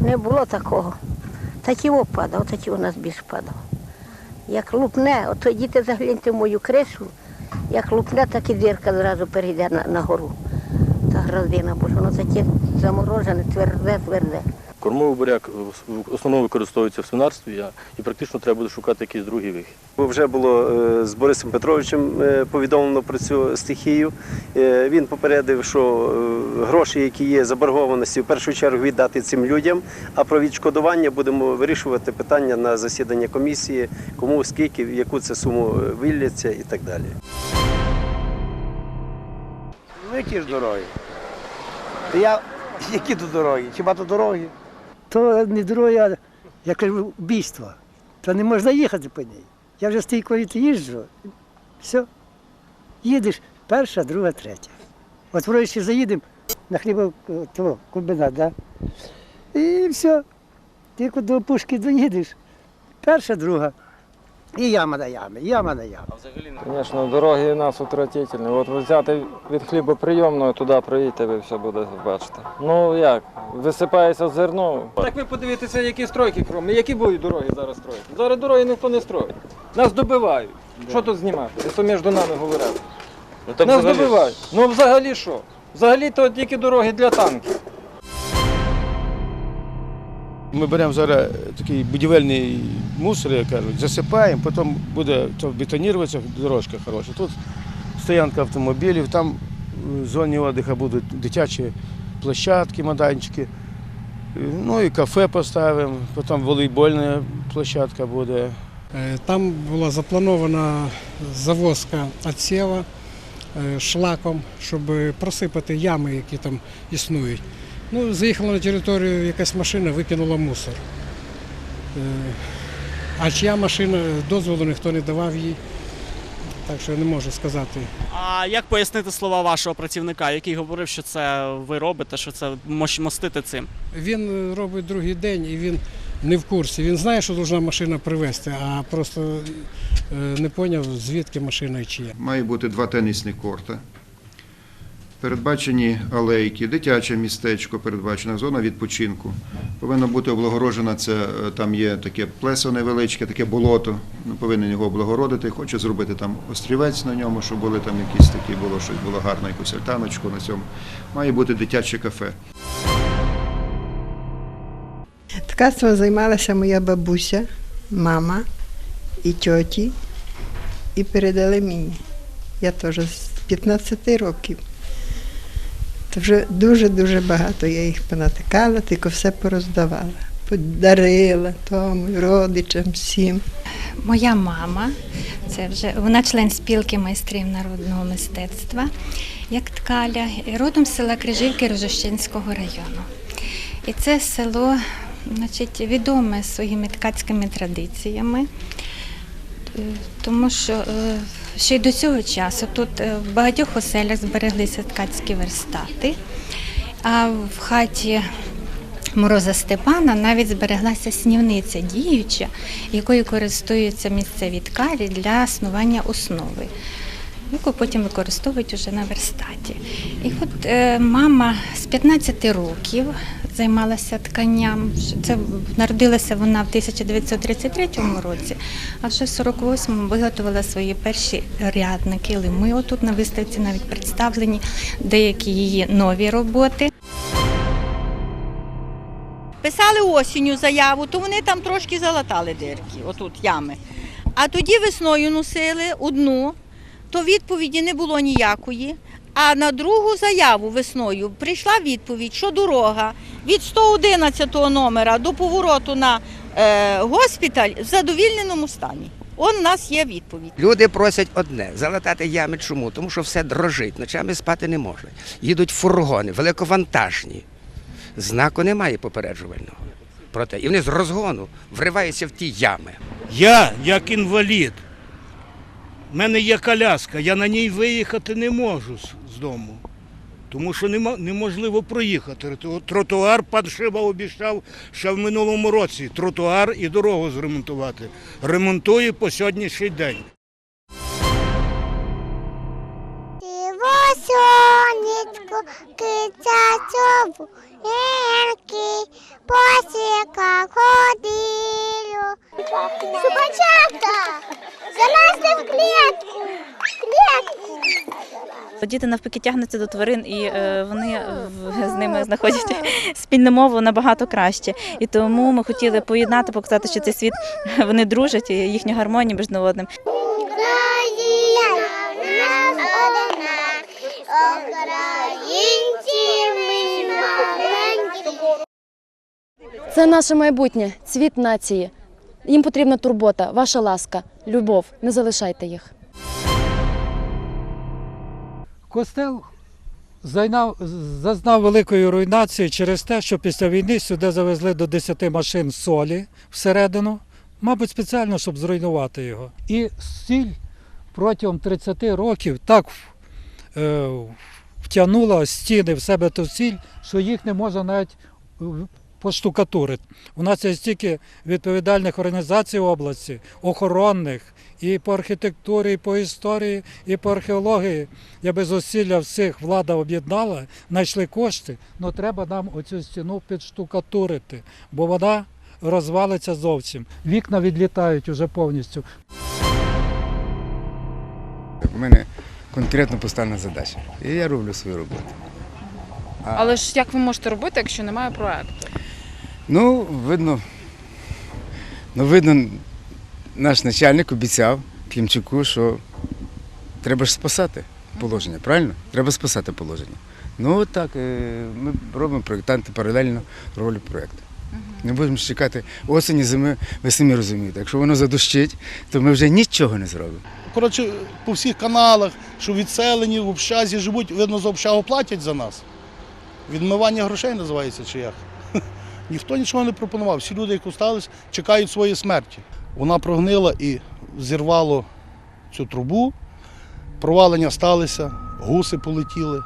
Не було такого. Такі падав, такі у нас більш падав. Як лупне, от то діти загляньте в мою кришу, як лупне, так і дірка зразу перейде на, на гору. Та гроздина, бо воно таке заморожене, тверде, тверде. Кормовий буряк в основному використовується в свинарстві, і практично треба буде шукати якийсь другий вихід. Вже було е, з Борисом Петровичем е, повідомлено про цю стихію. Е, Він попередив, що е, гроші, які є заборгованості, в першу чергу віддати цим людям. А про відшкодування будемо вирішувати питання на засідання комісії, кому скільки, в яку це суму е, вилляться і так далі. Ну які ж дороги? Я, які тут дороги? Хіба то дороги? То не дорога, а, я кажу, вбійство. То не можна їхати по ній. Я вже з їжджу. Все. Їдеш перша, друга, третя. От вроді ще заїдемо на хлібо того, комбінат, да? І все. Тільки до пушки доїдеш. Перша, друга. І яма на ямі, яма на ямі. Звісно, дороги у нас отвратительні. От ви взяти від хлібоприйомного туди проїдьте, ви все буде бачити. Ну як, висипається зерно. Так ви подивіться, які стройки кроме, які будуть дороги зараз строїти. Зараз дороги ніхто не строїть. Нас добивають. Що тут знімати? Це між нами говорять. Нас добивають. Ну взагалі що? Взагалі то тільки дороги для танків. Ми беремо зараз такий будівельний мусор, як кажуть, засипаємо, потім буде то бетонуватися, дорожка хороша. Тут стоянка автомобілів, там в зоні відпочинку будуть дитячі площадки, майданчики. Ну і кафе поставимо, потім волейбольна площадка буде. Е, Там була запланована завозка відсєва е, шлаком, щоб просипати ями, які там існують. Ну, заїхала на територію якась машина, викинула мусор. Е, А чия машина, дозволу ніхто не давав їй, так що я не можу сказати. А як пояснити слова вашого працівника, який говорив, що це ви робите, що це мостити цим? Він е, робить другий день і він не в курсі. Він знає, що повинна машина привезти, а просто е, не зрозумів, звідки машина і чия. Має бути два тенісні корта. Передбачені алейки, дитяче містечко, передбачена зона відпочинку. Повинна бути облагороджена, це е, там є таке плесо невеличке, таке болото. Ми повинні його облагородити. Хочу зробити там острівець на ньому, щоб були там якісь такі було, щось було гарно, якусь альтаночку на цьому. Має бути дитяче кафе. Ткацтвом займалася моя бабуся, мама і тьоті, і передали мені. Я теж з 15 років. То вже дуже-дуже багато я їх понатикала, тільки все пороздавала. Подарила тому, родичам, всім. Моя мама, це вже вона член спілки майстрів народного мистецтва, як ткаля, родом з села Крижівки Рожищенського району. І це село значить, відоме своїми ткацькими традиціями, е, тому що е, ще й до цього часу тут е, в багатьох оселях збереглися ткацькі верстати, а в хаті Мороза Степана навіть збереглася снівниця діюча, якою користуються місцеві ткарі для снування основи, яку потім використовують уже на верстаті. І от е, мама з 15 років займалася тканням. Це народилася вона в 1933 році, а вже в 48-му виготовила свої перші рядники. Лими отут на виставці навіть представлені деякі її нові роботи. Писали осінню заяву, то вони там трошки залатали дирки, отут ями. А тоді весною носили одну, то відповіді не було ніякої. А на другу заяву весною прийшла відповідь, що дорога від 111 номера до повороту на е, госпіталь в задовільненому стані. Он у нас є відповідь. Люди просять одне залатати ями. Чому? Тому що все дрожить, ночами спати не можна. Їдуть фургони, великовантажні. Знаку немає попереджувального. Проте, і вони з розгону вриваються в ті ями. Я, як інвалід, в мене є коляска, я на ній виїхати не можу дому. Тому що неможливо проїхати. Тротуар пан Шиба обіцяв ще в минулому році тротуар і дорогу зремонтувати. Ремонтує по сьогоднішній день. Сонечко, киця цьому, гірки, посіка ходилю. Собачата, залазьте в клітку. Діти навпаки тягнуться до тварин, і е, вони з ними знаходять спільну мову набагато краще. І тому ми хотіли поєднати, показати, що цей світ вони дружать, і їхня гармонія між одним. Це наше майбутнє, цвіт нації. Їм потрібна турбота, ваша ласка, любов. Не залишайте їх. Костел зайнав, зазнав великої руйнації через те, що після війни сюди завезли до 10 машин солі всередину, мабуть, спеціально, щоб зруйнувати його. І сіль протягом 30 років так е, втягнула стіни в себе ту сіль, що їх не можна навіть поштукатурити. У нас є стільки відповідальних організацій в області, охоронних, і по архітектурі, і по історії, і по археології. Я би зусилля всіх влада об'єднала, знайшли кошти, але треба нам оцю стіну підштукатурити, бо вона розвалиться зовсім. Вікна відлітають уже повністю. У мене конкретно поставлена задача. І я роблю свою роботу. А, Але ж як ви можете робити, якщо немає проекту? Ну, видно, ну, видно, наш начальник обіцяв Клімчуку, що треба ж спасати положення, правильно? Треба спасати положення. Ну, от так, е, ми робимо проєктанти паралельно роблять проєкт. Не будемо чекати осені, зими, ви самі розумієте. Якщо воно задощить, то ми вже нічого не зробимо. Коротше, по всіх каналах, що відселені в общазі живуть, видно, за общагу платять за нас. Відмивання грошей називається чи як. Ніхто нічого не пропонував. Всі люди, які остались, чекають своєї смерті. Вона прогнила і зірвало цю трубу, провалення сталися, гуси полетіли.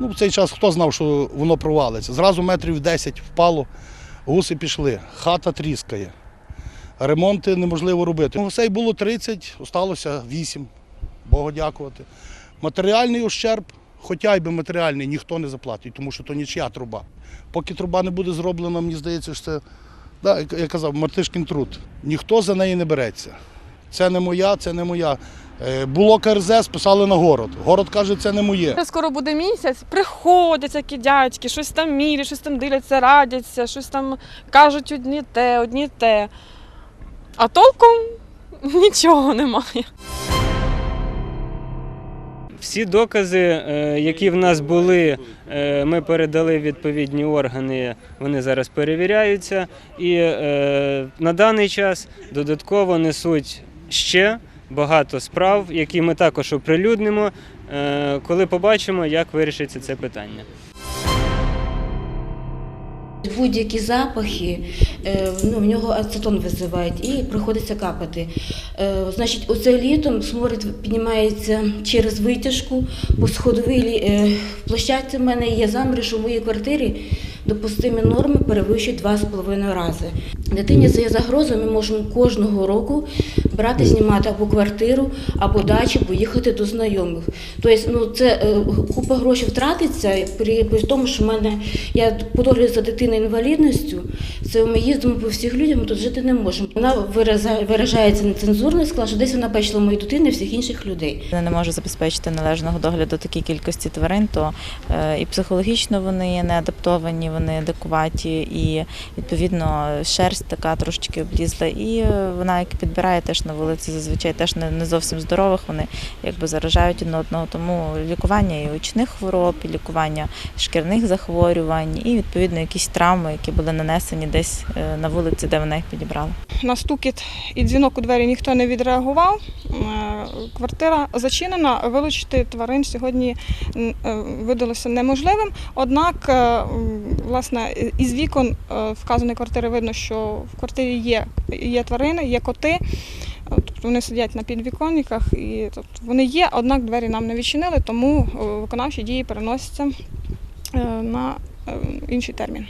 Ну, в цей час хто знав, що воно провалиться. Зразу метрів 10 впало, гуси пішли, хата тріскає. Ремонти неможливо робити. Гусей було 30, осталося 8. Богу дякувати. Матеріальний ущерб, хоча й би матеріальний, ніхто не заплатить, тому що то нічия труба. Поки труба не буде зроблена, мені здається, що це, да, я казав, мартишкін труд. Ніхто за неї не береться. Це не моя, це не моя. Е, Було КРЗ, списали на город. Город каже, це не моє. Скоро буде місяць, приходять такі дядьки, щось там мірять, щось там дивляться, радяться, щось там кажуть одні те, одні те. А толком нічого немає. Всі докази, е, які в нас були, е, ми передали відповідні органи, вони зараз перевіряються. І е, на даний час додатково несуть ще багато справ, які ми також оприлюднимо, коли побачимо, як вирішиться це питання. Будь-які запахи, е, ну, в нього ацетон визивають і приходиться капати. Е, Значить, оце літом сморід піднімається через витяжку по сходовій е, площадці. В мене є що в моїй квартирі допустимі норми перевищують два з половиною рази. Дитині це є ми можемо кожного року брати, знімати або квартиру, або дачу, поїхати до знайомих. Тобто, ну це е, купа грошей втратиться при, при тому, що в мене я подолюю за дитиною інвалідністю. Це ми їздимо по всіх людям, ми тут жити не можемо. Вона вираза- виражається нецензурно сказала, що десь вона бачила мою дитину і всіх інших людей. Вони не можуть забезпечити належного догляду такій кількості тварин, то е, і психологічно вони не адаптовані, вони дикуваті, і відповідно шерсть така трошечки облізла. І е, вона, як підбирає теж на вулиці, зазвичай теж не, зовсім здорових. Вони якби заражають одне одного. Тому лікування і очних хвороб, і лікування шкірних захворювань, і відповідно якісь травми, які були нанесені десь е, на вулиці, де вона їх підібрала. На стукіт і дзвінок у двері ніхто не відреагував. Е, Квартира зачинена. Вилучити тварин сьогодні е, видалося неможливим. Однак, власне, із вікон вказаної квартири видно, що в квартирі є, є тварини, є коти. Тобто вони сидять на підвіконниках, і тобто вони є, однак двері нам не відчинили, тому е, виконавчі дії переносяться е, на е, інший термін.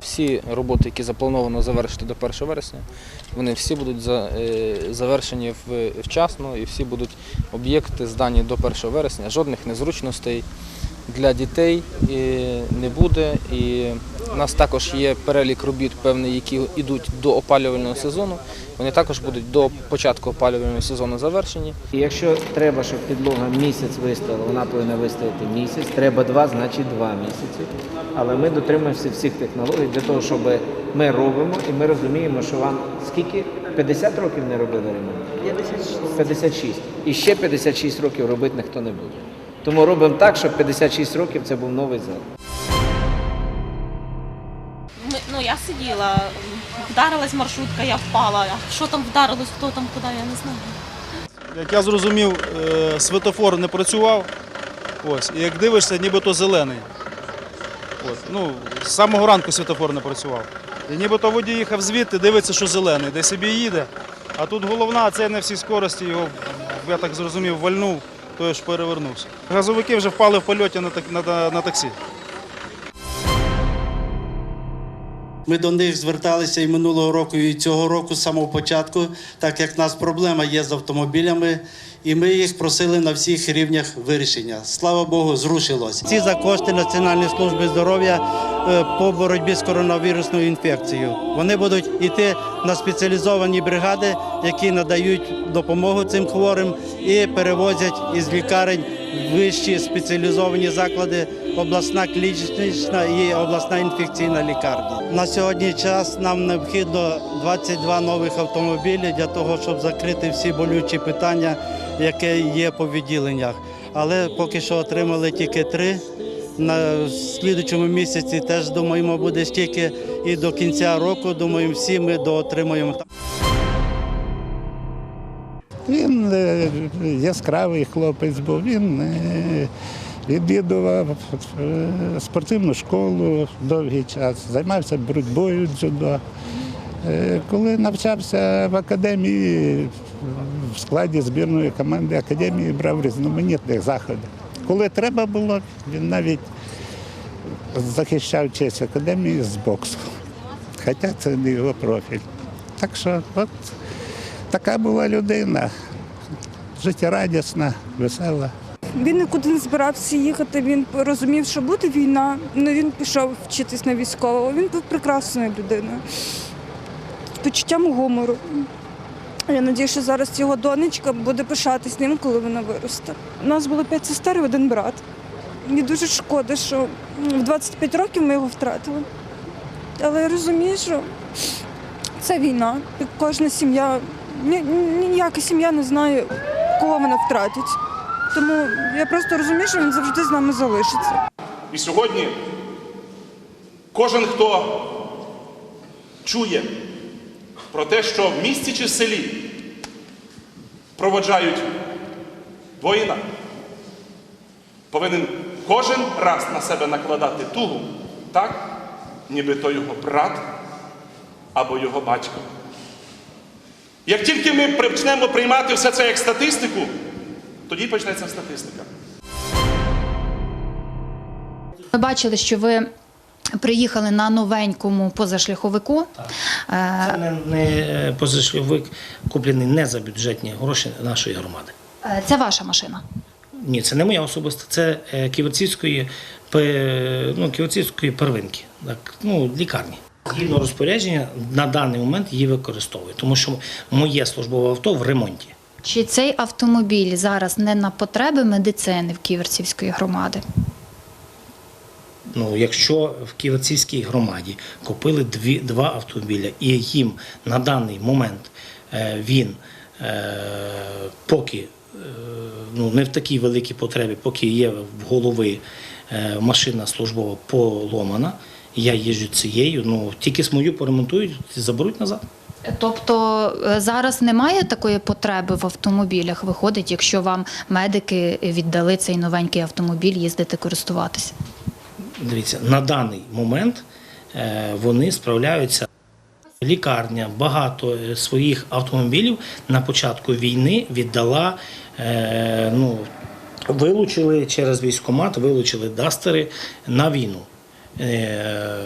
всі роботи, які заплановано завершити до 1 вересня, вони всі будуть за- завершені вчасно і всі будуть об'єкти здані до 1 вересня. Жодних незручностей для дітей не буде. І у нас також є перелік робіт певний, які йдуть до опалювального сезону. Вони також будуть до початку опалювального сезону завершені. І Якщо треба, щоб підлога місяць вистояла, вона повинна вистояти місяць. Треба два, значить два місяці. Але ми дотримуємося всіх технологій для того, щоб ми робимо і ми розуміємо, що вам скільки 50 років не робили ремонт? 56. 56. І ще 56 років робити ніхто не буде. Тому робимо так, щоб 56 років це був новий зал. Ми, ну я сиділа, вдарилась маршрутка, я впала. А що там вдарилось, хто там куди, я не знаю. Як я зрозумів, е, светофор не працював. Ось, і як дивишся, нібито зелений. От, ну, з самого ранку світофор не працював. І нібито водій їхав звідти, дивиться, що зелений, де собі їде. А тут головна, це на всій скорості його, я так зрозумів, вальнув, той ж перевернувся. Газовики вже впали в польоті на, на, на таксі. Ми до них зверталися і минулого року, і цього року з самого початку, так як в нас проблема є з автомобілями, і ми їх просили на всіх рівнях вирішення. Слава Богу, зрушилось. Ці за кошти Національної служби здоров'я е, по боротьбі з коронавірусною інфекцією. Вони будуть йти на спеціалізовані бригади, які надають допомогу цим хворим і перевозять із лікарень вищі спеціалізовані заклади, обласна клінічна і обласна інфекційна лікарня. На сьогодні час нам необхідно 22 нових автомобілі для того, щоб закрити всі болючі питання, які є по відділеннях. Але поки що отримали тільки три. На слідучому місяці теж думаємо, буде стільки. І до кінця року думаємо, всі ми доотримаємо. Він е, яскравий хлопець був. Він е, відвідував е, спортивну школу довгий час, займався боротьбою дзюдо. Коли навчався в академії, в складі збірної команди академії брав різноманітних заходів. Коли треба було, він навіть захищав честь академії з боксу. Хоча це не його профіль. Так що от така була людина, життєрадісна, весела. Він нікуди не збирався їхати. Він розумів, що буде війна. Ну він пішов вчитись на військового. Він був прекрасною людиною з почуттям гумору. Я сподіваюся, що зараз його донечка буде пишатись ним, коли вона виросте. У нас було п'ять сестер і один брат. Мені дуже шкода, що в 25 років ми його втратили. Але я розумію, що це війна. Кожна сім'я, ні- ніяка сім'я не знає, кого вона втратить. Тому я просто розумію, що він завжди з нами залишиться. І сьогодні кожен, хто чує про те, що в місті чи в селі проводжають воїна, повинен кожен раз на себе накладати тугу, так, ніби то його брат або його батько. Як тільки ми почнемо приймати все це як статистику, тоді почнеться статистика. Ми бачили, що ви приїхали на новенькому позашляховику. Е, Це не, не позашляховик куплений не за бюджетні гроші нашої громади. е, Це ваша машина. Ні, це не моя особиста, це е, Ківерцівської, ну, Ківерцівської первинки, так, ну, лікарні. Згідно розпорядження, на даний момент її використовую, тому що моє службове авто в ремонті. Чи цей автомобіль зараз не на потреби медицини в Ківерцівської громади? Ну, якщо в Ківерцівській громаді купили дві, два автомобіля, і їм на даний момент е, він е, поки е, ну, не в такій великій потребі, поки є в голови е, машина службова поломана, я їжджу цією, ну тільки з мою поремонтують заберуть назад. Тобто е, зараз немає такої потреби в автомобілях, виходить, якщо вам медики віддали цей новенький автомобіль їздити користуватися. Дивіться, на даний момент е, вони справляються. Лікарня багато е, своїх автомобілів на початку війни віддала. Ну, вилучили через військкомат, вилучили дастери на війну. Е,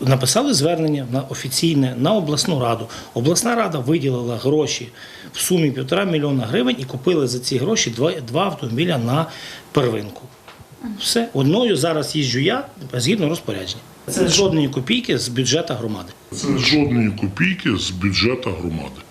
написали звернення на офіційне на обласну раду. Обласна рада виділила гроші в сумі півтора мільйона гривень і купили за ці гроші два, два автомобіля на первинку. Все одною зараз їжджу я згідно розпорядження. Це жодної копійки з бюджету громади. Це жодної копійки з бюджету громади.